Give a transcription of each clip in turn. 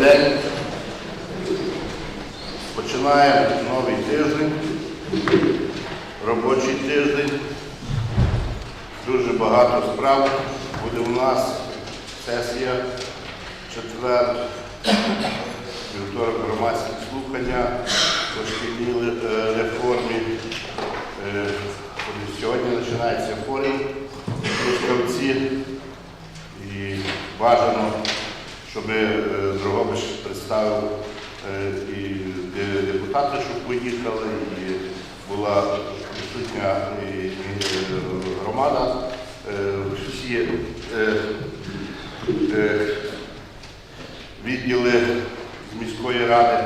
День. Починаємо новий тиждень, робочий тиждень. Дуже багато справ. Буде у нас сесія четвер, вівторок громадські слухання по шкільній е, реформі. Е, сьогодні починається форум в Трускавці і бажано щоб е, Дрогобич представив е, і депутати, щоб поїхали, і була присутня е, громада. Всі відділи з міської ради.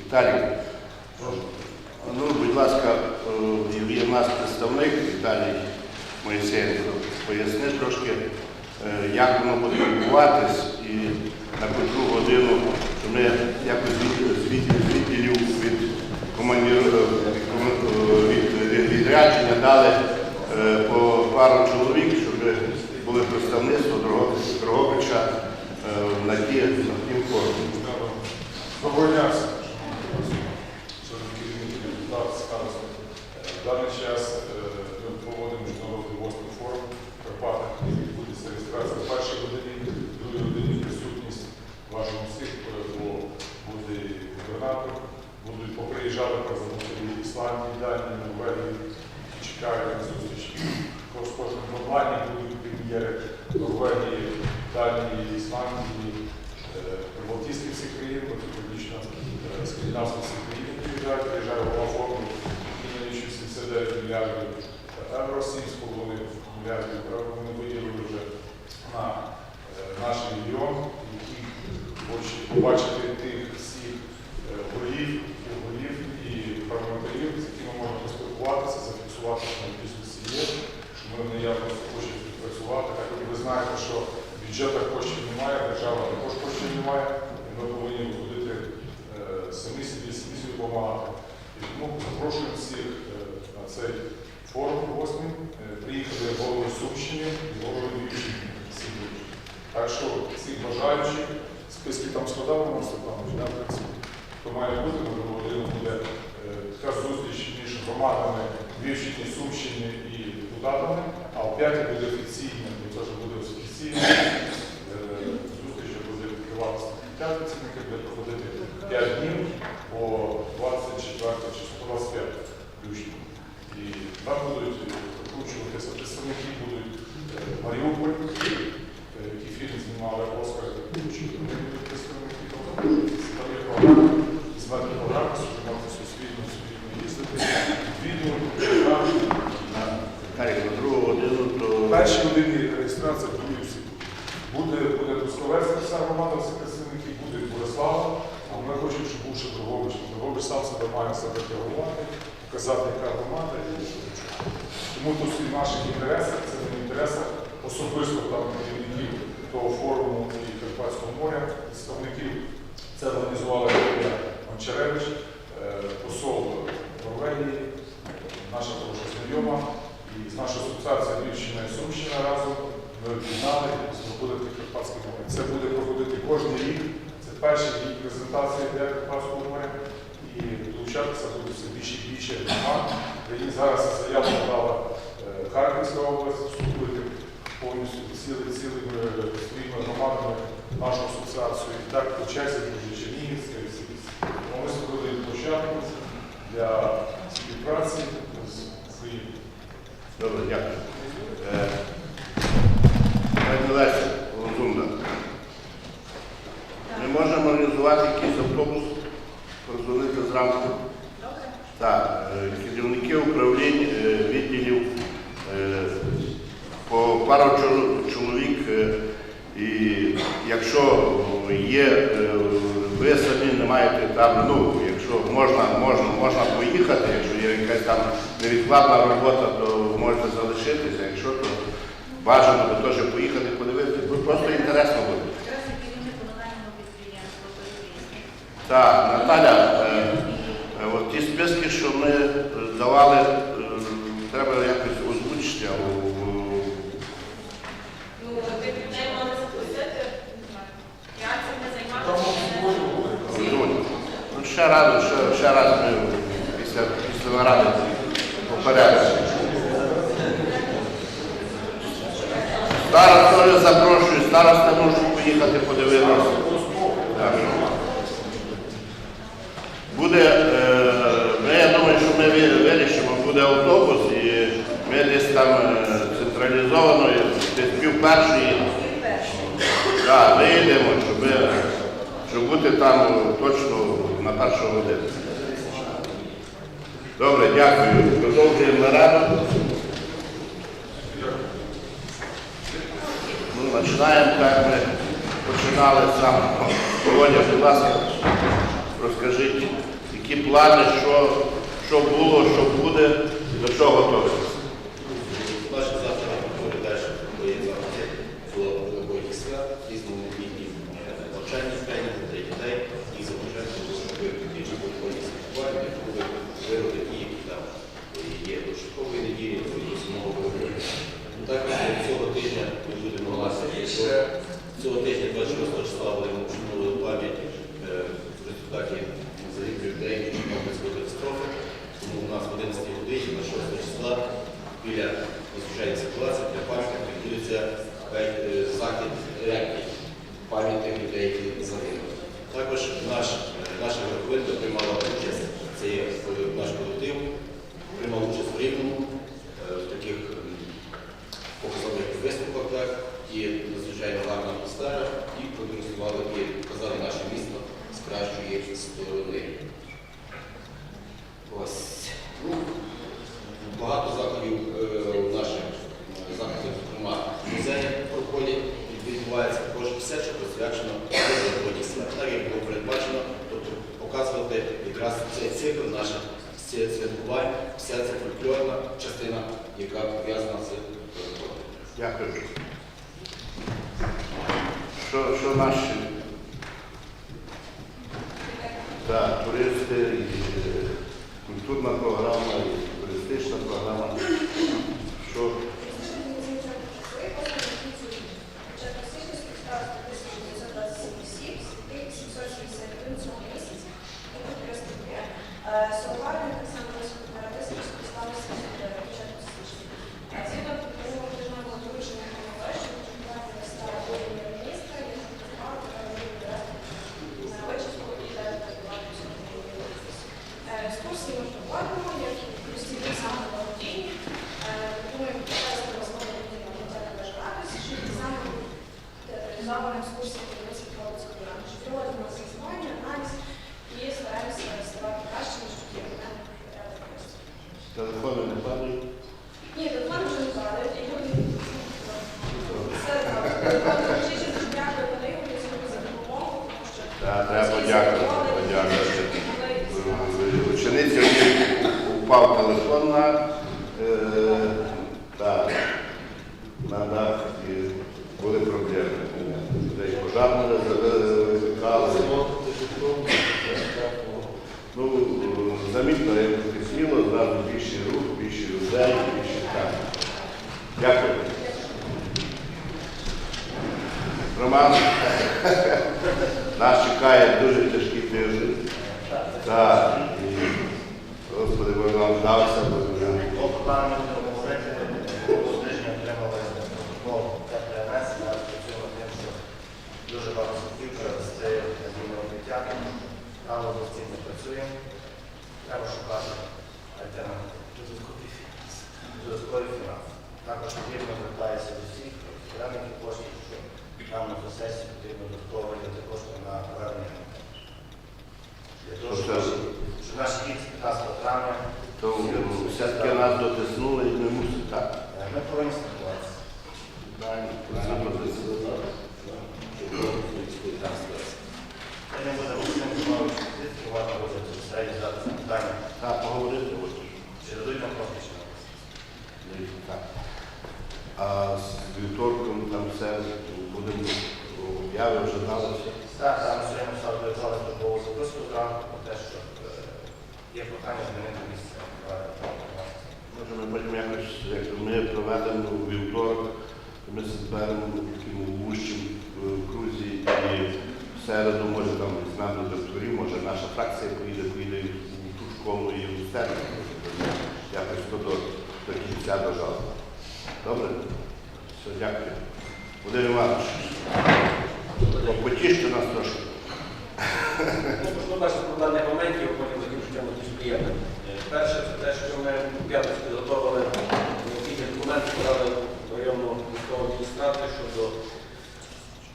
Віталій, ну, будь ласка, є в нас представник Віталій Моїсеєнко. Поясни трошки, як воно буде відбуватись і на котру годину, ми якось від- від командир, від, відрядження дали е, по пару чоловік, щоб були представництво Дрогобича- е, на ті форумі. Доброго дня. В даний час е, ми проводимо міжнародний восьмий форум в Карпатах. Реєстрація в першій годині, в другій присутність вашого всіх, бо буде губернатор, будуть поприїжджати представники Ісландії, Данії, Норвегії, які чекають на зустріч. Також кожним в онлайні будуть прем'єри Норвегії, Данії, Ісландії, е, Балтійських всіх країн, бо це публічно е, скандинавських всіх країн приїжджають, приїжджає голова фонду, який налічує 79 мільярдів євро, 7,5 мільярдів євро вони виділили вже на е, наш регіон, які хочуть побачити тих всіх е, голів, голів і парламентарів, з якими можна поспілкуватися, зафіксувати, що на бізнесі є, що ми в наявності хочемо співпрацювати. Так як ви знаєте, що бюджету коштів немає, держава також коштів немає, і ми повинні виходити е, самі собі, самі собі допомагати. І тому запрошуємо всіх е, на цей форум восьмий. Е, Приїхали голови Сумщини і голови Львівщини. всі будуть. Так що всіх бажаючих, списки там складали, Роман Степанович, в принципі. То має бути, на другу годину буде е, така зустріч між громадами Львівщини, Сумщини і депутатами, а в п'ятій буде офіційна, бо теж буде офіційна е, зустріч буде відкриватися п'ятниці, яка буде проходити 5 днів по 24 число, по 25 включно. І там будуть викручуватися представники, будуть е, Маріуполь, е, фільм знімали Оскар, є програма, звати програма, що ви суспільно, суспільно їздити, відео, програми, Віталій, на другу годину, то Перші години реєстрації були всі. Буде, буде Трускавецька вся громада, всі представники, буде Борислава, а ми хочемо, щоб був ще Дрогобич. Дрогобич сам себе має себе реагувати, показати, яка громада і що. Тому тут всі в наших інтересах, це не в інтересах особисто там керівників того форуму і Карпатського моря, представників. Це організувала Юлія Гончаревич, е, посол Норвегії, наша хороша знайома. І з нашою асоціацією Львівщина і Сумщина разом ми об'єднали і Карпатське море. Це буде проходити кожен рік. Це перший рік презентації для Карпатського моря. І долучатися буде все більше і більше громад. Зараз заяву подала е, Харківська область, вступити повністю цілий цілими своїми громадами нашу асоціацію. І так по часі буде Чернігівська і всі. Ми створили площадку для співпраці з Україною. добре, дякую. Е, Леся Лозунда, ми можемо організувати якийсь автобус, прозвонити зранку. Так, е, керівники управлінь е, відділів е, по пару чоловік. е, І якщо є, е, ви самі не маєте там, ну, якщо можна, можна, можна поїхати, якщо є якась там невідкладна робота, то можете залишитися. Якщо то бажано би теж поїхати, подивитися, просто інтересно буде. Так, Наталя, е, от ті списки, що ми давали, треба якось озвучити. а у- Ну, тих людей мали запросити. Як цим не Там займатися? обговорювали. у- Ну, ще раз, ще, раз ми після члена ради попередити. Староста теж запрошую, староста може поїхати подивитися. Буде, е, ми, я думаю, що ми вирішимо, буде автобус і ми десь там е, централізовано, десь пів першої, так, виїдемо, щоб, щоб бути там точно першу годину. Добре, дякую. Продовжуємо нараду. Ну, починаємо, так ми починали сам. Володя, будь ласка, розкажіть, які плани, що, що було, що буде і до чого готовитися. Треба подякувати. Учениця упав телефон на, е, так, на дах і були проблеми. Людей пожарно викликали. Ну, е, замітно, як потесніло, зразу більше рух, більше людей, більше так. Дякую. Роман, нас чекає дуже тяжкий тиждень. Так. І, Господи, ви нам вдався, бо ви Плани говорити, тижня отримали протокол та ТНС, зараз працюємо тим, що дуже багато судів провести надійного життя, але постійно працюємо. Треба шукати альтернативу. Додаткові фінанси. Також потрібно звертатися до всіх окремих коштів, що нам на сесію потрібно додатково виділити кошти на повернення. Для того, щоб Тобто- щоб наші діти 15 травня то все-таки нас дотиснули і ми мусимо так. Е, Ми повинні спілкуватися. Правильно, правильно дотиснули. Щоб було військові транспорт. Ми не будемо з цим знову слідкувати розгляд серед здати це питання. Так, поговорити от. Чи дадуть кошти чи? Так. А з вівторком там все будемо обяви вже дали все. Так, ми сьогодні писали телефонну службову записку зранку про те, що е, є прохання змінити місце. Може, ми потім якось, як ми проведемо вівторок, ми зберемо таким вущим в крузі і в середу, може там візьмемо до докторів, може наша фракція поїде, поїде в ту школу і в середу. місця до жалоби. Добре? Все, дякую. Володимир Іванович, потіште нас трошки. Ну, перше про даних моментів, потім чому більш. Е, Перше, це те, що ми у п'ятницю підготовили необхідні документи, подали в районну міського адміністрацію щодо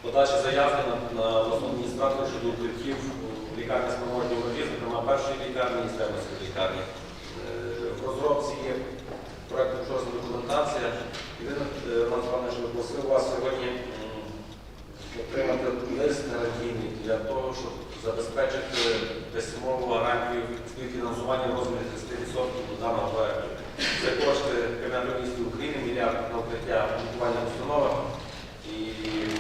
подачі заявки на, обласну адміністрацію щодо укриттів у лікарні з проводнім зокрема першої лікарні і Стебницької лікарні. Е, В розробці є проєктно кошторисна документація. Єдине, Роман Іванович, що просив вас сьогодні отримати лист гарантійний для того, щоб забезпечити письмову гарантію співфінансування в розмірі 30% до даного проекту. Це кошти Кабінету міністрів України, мільярд на укриття лікування в установах.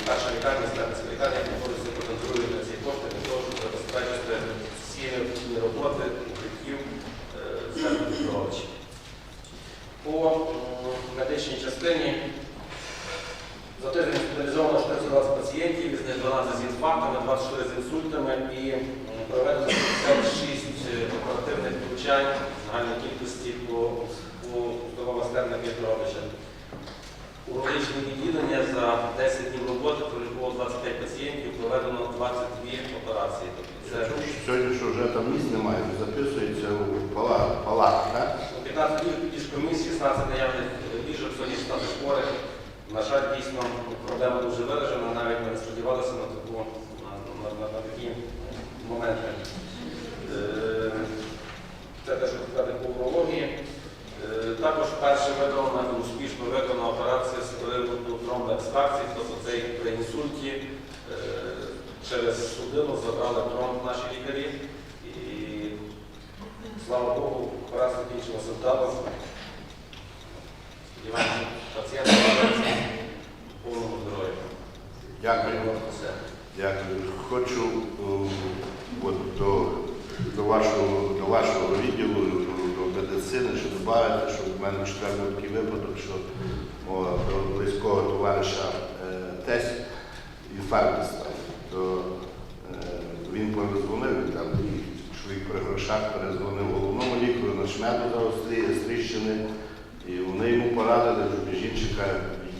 Перша лікарня, Степницька лікарня, знаходиться контролює на ці кошти для того, щоб забезпечити всі необхідні роботи укриттів здоров'я. По медичній частині за тиждень госпіталізовано 420 пацієнтів, із них 12 з інфарктами, 24 з інсультами і проведено 56 оперативних втручань загальної кількості по, по здоровостенних Петровича. Урологічне відділення за 10 днів роботи пролікувало 25 пацієнтів, проведено 22 операції. Це Сьогодні, що вже там місць немає, записується у палат, палат так? 15 днів тоді комісії, 16 наявних ліжок, сьогодні 16 хворих. На жаль, дійсно проблема дуже виражена, навіть ми не сподівалися на, таку, на, на, на, на такі моменти. Е, Це те, що сказати по урології. Е, Також перше виконана, успішно виконана операція з приводу тромбоекстракції, тобто це як при інсульті е, через судину забрали тромб наші лікарі. І слава Богу, операція закінчилася вдало. Сподіваємося, пацієнт в повному здоров'я. Дякую. Дякую. Хочу е, от, до, до, вашого, до вашого відділу, до, до медицини, що додати, що в мене четвертий такий випадок, що о, до близького товариша е, тесть інфаркт. То е, він перезвонив, він там чоловік при грошах перезвонив головному лікарю на шмету за Острі- Стріщини, і вони йому порадили, що жінка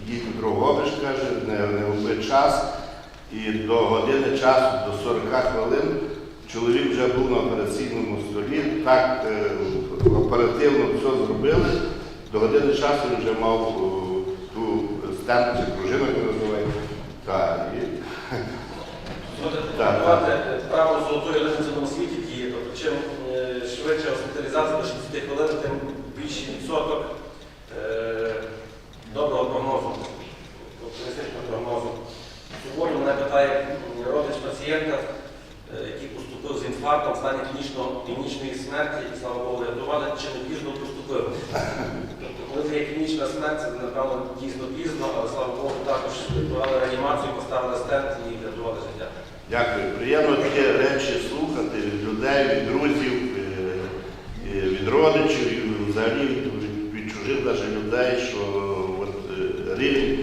їдь в Дрогобич, каже, не, не губи час. І до години часу, до 40 хвилин, чоловік вже був на операційному столі, так е, оперативно все зробили. До години часу він вже мав е, ту стенд чи пружину, яку називають. Право золотої людини в цьому світі діє. Тобто чим е, швидше госпіталізація до 60 хвилин, тим більший відсоток е, доброго прогнозу, оптимістичного прогнозу. Сьогодні мене питає родич пацієнта, е, який поступив з інфарктом в стані клінічної смерті, і слава Богу, рятували, чи не пізно поступив. Тобто, коли це є клінічна смерть, це напевно дійсно пізно, але слава Богу, також рятували реанімацію, поставили стенд життя. Дякую. Приємно такі речі слухати від людей, від друзів, е, е, від родичів, взагалі від, чужих даже людей, що от, е, рівень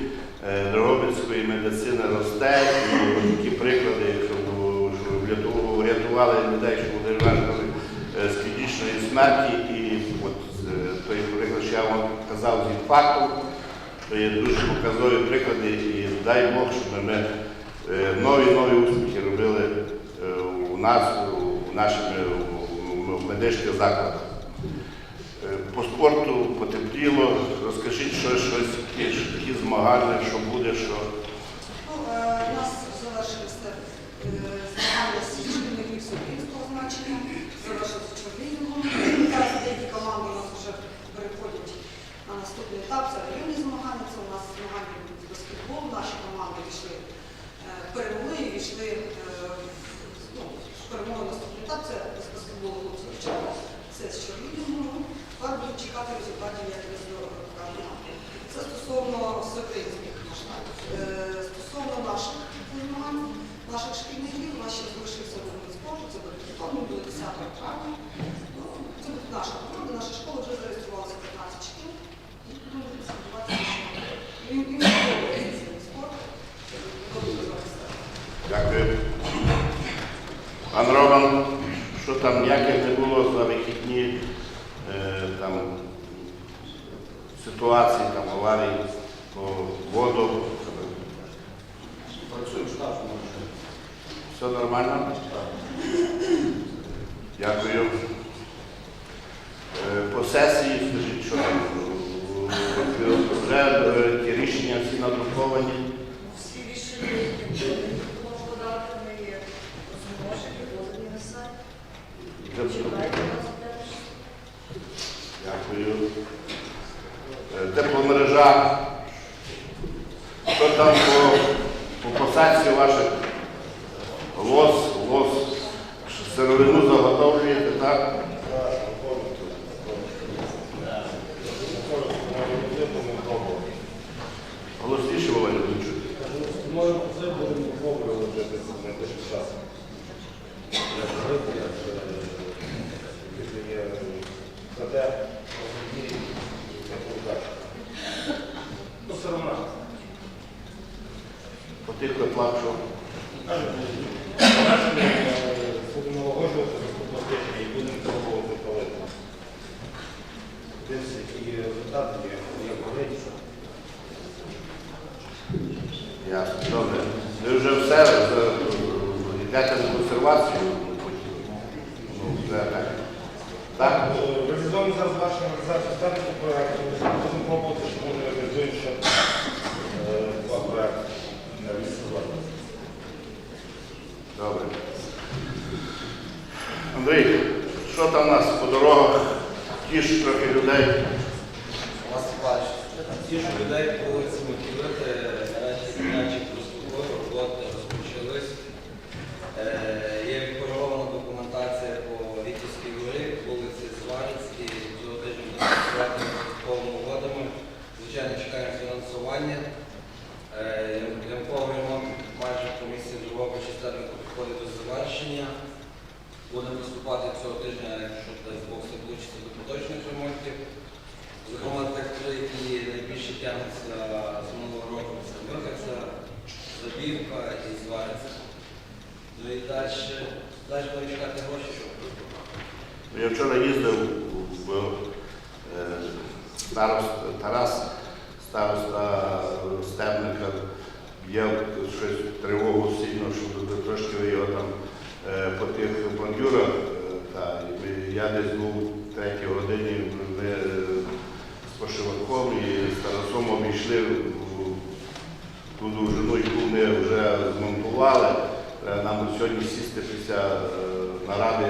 Дрогобицької медицини росте, і такі приклади, якщо що врятували людей, що були вражені з клінічної смерті, і от той приклад, що я вам казав з інфарктом, то є дуже показові приклади, і дай Бог, щоб ми нові нові успіхи робили е, у нас, у наших е, медичних закладах. Е, По спорту потепліло. Розкажіть щось, щось такі змагання, що буде, що Ну, е, У нас завершилися е, змагання з шкільних всеукраїнського значення, завершилися. Зараз деякі команди у нас вже переходять на наступний етап. Це районні змагання, це у нас змагання з баскетболу. Наші команди війшли, е, перемогли і війшли е, ну, перемоги наступний. Це з хлопців хлопці дівчата. Це з чорнильного. Тепер будуть чекати результатів як результатів. Це стосовно всеукраїнських. Е, Стосовно наших змагань, наших шкільників, наших нас ще залишився один вид спорту, це badminton, він буде 10 травня. Ну, Це буде наша команда, наша школа вже зареєструвалася 15 шкіл. І ну, будемо сподіватися, що їм їм подобається цей вид спорту. Добре розвиватися. дякую. Пан Роман, що там ніяких не було за вихідні е, там ситуацій, там, аварій по воду. Працюємо штатно. Все нормально? Дякую. Е, По сесії, скажіть, що там? Е, Вже е, ті рішення всі надруковані. Всі рішення, які було подати, ми є зможені, подані на сайт. Вже Чекайте нас теж. Дякую. Е, Тепломережа. Що там по, по посадці ваших лос, лос, сировину заготовлюєте, так? Голосніше Володя не чути. Можемо це будемо пробувати вже десь найближчим часом. Я говорити, як є за те, розуміє, як удача. Ну, все одно. Потихли плачу. Будемо налагоджувати наступного тижня і будемо пробувати які результати добре. Ви вже все йдете на консервацію? Ну, вже так. Так? Реалізовуємо зараз вашу організацію статусу проєкту. Будемо пробувати, що ми реалізуємо ще е, два проєкти на місці власності. Добре. Андрій, що там у нас по дорогах? Тіш трохи людей. Вас бачить. Ті ж людей по вулиці Маківити, наразі ділянчик розподілу, роботи розпочались. Е, Є відкорована документація по Вітівській горі, вулиці Зварицькій, цього тижня буде працювати над додатковими угодами. Звичайно, чекаємо фінансування. Е, Ямковий ремонт майже по другого частини підходить до завершення. Будемо виступати цього тижня, якщо дасть Бог все вийде до поточних ремонтів. Зокрема, тих три, які найбільше тягнуться з минулого року, це Михаця, Забівка і Звариця. Ну і далі, далі будемо чекати гроші, щоб Я вчора їздив в е, старост, Тарас, староста Стебника, є щось тривогу сильно, щоб трошки його там е, по тих бандюрах. е, Та, я десь був в третій годині, ми е, з Пошиваком і з Тарасом обійшли ту довжину, яку ми вже змонтували. Нам сьогодні сісти після наради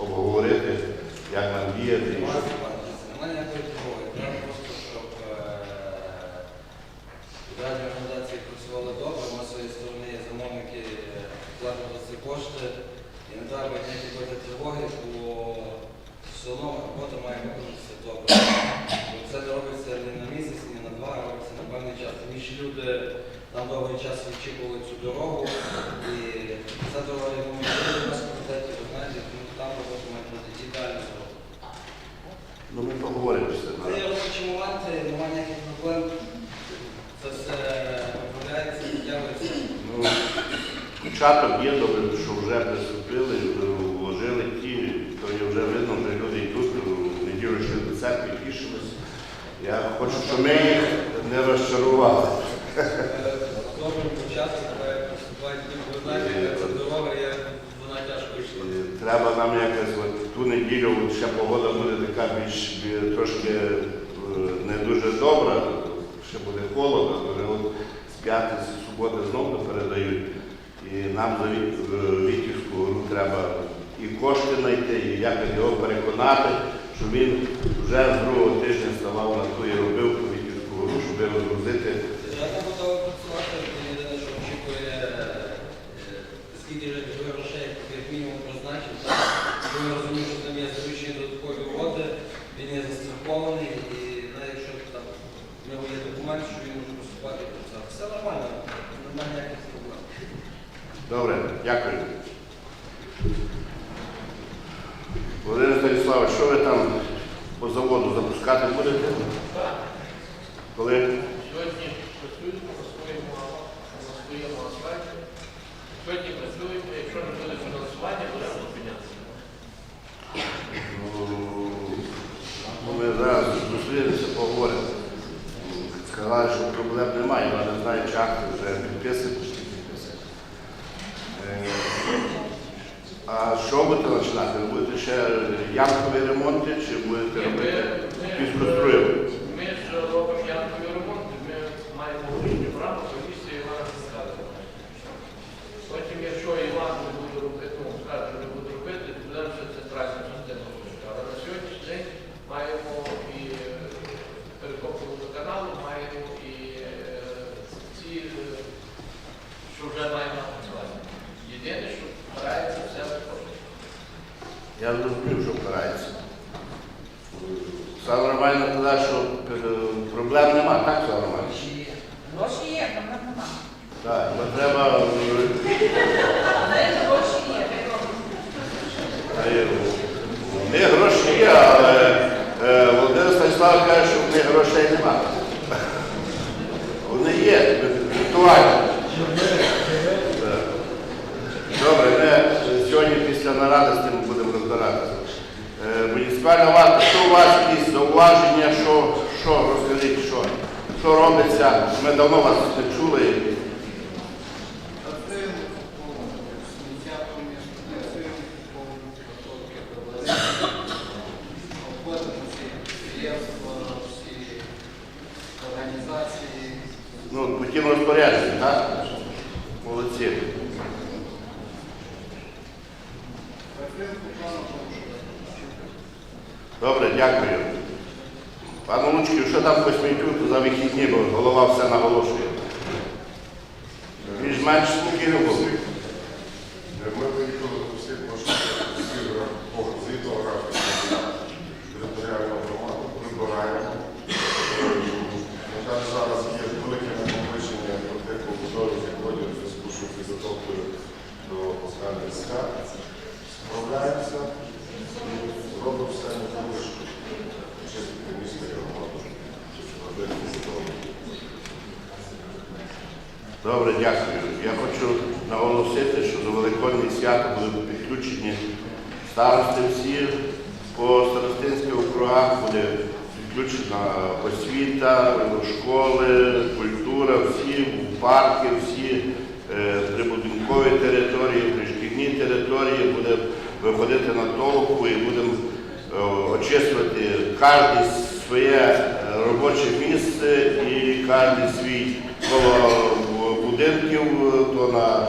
обговорити, як нам діяти. і що. Немає ніякої тривоги. Треба просто, щоб державні організації працювали добре, ми з своєї сторони є замовники платили за ці кошти. І не треба ніякі бути тривоги, бо все одно робота має виконатися добре. Бо це не робиться не на місяць, не на два, а робиться на певний час. Тим більше люди там довгий час очікували цю дорогу. І думаю, що у нас в комітеті, ви знаєте, тому там робота має бути ідеально зроблена. Ну, ми поговоримо все. Це є робочі моменти, немає ніяких проблем. Це все виправляється, підтягується. Ну, початок є добре, що вже приступили, вложили ті, то є вже видно, вже люди йдуть, неділю йшли до церкви, тішились. Я хочу, щоб ми їх не розчарували. Добрим початку, коли поступають люди, ви знаєте, яка це дорога, є, вона тяжко йшла. І Треба нам якось от, ту неділю, от ще погода буде така більш трошки е, не дуже добра, ще буде холодно, але от з п'ятниці, суботи знову передають. І нам за в Вітівську гору треба і кошти знайти, і якось його переконати, щоб він вже з другого тижня ставав на ту і робив Вітівську гору, щоб розгрузити. Держава готова працювати, єдине, що очікує, е, скільки ж грошей, як мінімум призначив, так? Бо ми розуміємо, що там є заключені додаткові угоди, він є застрахований, і навіть якщо там в нього є документ, що він може поступати, то це все нормально, немає ніяких проблем. Добре, дякую. Володимир Станіславович, що ви там по заводу запускати будете? Коли? Сьогодні працюємо на своєму, на своєму асфальті. Сьогодні працюємо, якщо не буде фінансування, будемо зупинятися. Ну, ми зараз зустрінемося, поговоримо. Сказали, що проблем немає, але не знаю, чи акти вже підписані, чи не підписані. Е, А що будете починати? Ви будете ще ямкові ремонти, чи будете робити піскоструєву? Ми ж робимо ямкові ремонти, ми маємо вищу право комісії Івана Сискалова. Потім, якщо Іван не буде робити, ну, скаже, що не буде робити, то будемо ще центральну частину робити. Але на сьогоднішній день маємо і перекопку водоканалу, маємо і е, ці, е, що вже маємо працювати. Єдине, що старається все виконувати. Я розумію, що впирається. Саме нормально казав, що е, проблем нема, так, все нормально? Гроші є, проблем нема. Так, бо треба е, Але гроші є. Е, У них гроші є, але е, Володимир Станіслав каже, що в них грошей немає. Вони є, віртуальні. Так. Добре, ми е, сьогодні після наради з тим будемо розбиратися. Е, Що у вас якісь зауваження, що, що розкажіть, що, що робиться? Ми давно вас не чули. Працюємо по ініціаторам міста, працюємо по підготовці проблем. Обходимо всі підприємства, всі організації. Ну, по тим розпорядженням, так? Молодці. Працюємо по плану порушення. Добре, дякую. Пане Лучків, що там по Смітюку за вихідні, бо голова все наголошує. Більш-менш спокійно було. Ми виїхали до всіх маршрутів, всі згідно графіку територіального громаду, прибираємо. На жаль, зараз є велике накопичення про те, побудови відходів в зв'язку, що підготовкою до останніх свят. Справляємося і робимо все можливе, щоб очистити місто і громаду, щоб робити задоволення. Добре, дякую. Я хочу наголосити, що до Великодні свята будуть підключені старости всі по старостинських округах, буде підключена освіта, школи, культура, всі парки, всі е, прибудинкові території, пришкільні території, буде виходити на толку і будемо е, очистити кожен своє е, робоче місце і кожен свій коло будинків, то на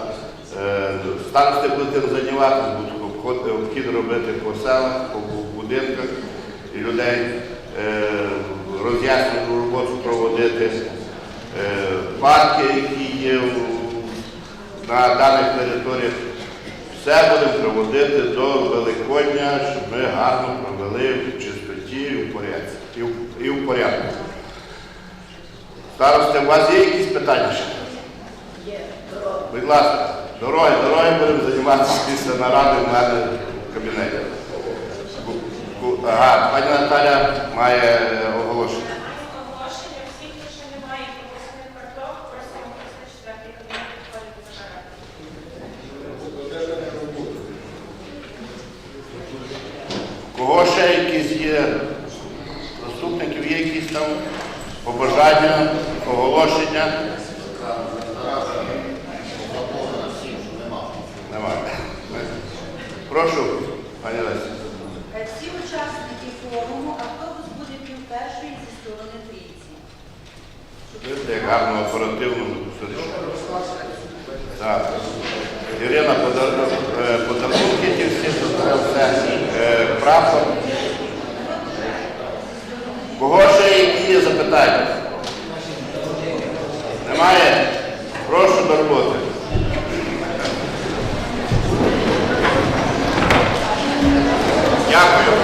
е, старости будете займатися, будуть обхід робити по селах, по будинках людей е, роз'яснювальну роботу проводити. Е, Парки, які є на даних територіях, все будемо проводити до Великодня, щоб ми гарно провели в чистоті і в порядку. Старости, у вас є якісь питання Будь ласка, дороги, дороги будемо займатися після наради в мене в кабінеті. Ага, пані Наталя має е, оголошення. Оголошення всіх, хто ще не карток, просимо 304 кабінет підходити забирати. Кого ще якісь є заступників, є якісь там побажання, оголошення? Прошу, пані Лесі. Всі учасники форуму автобус буде пів першої зі сторони Трійці. Видите, як гарно оперативно. Так. Ірина, е, подарунки ті всі, це все. Прапор. Кого ще які є запитання? Немає? Прошу до роботи. Дякую.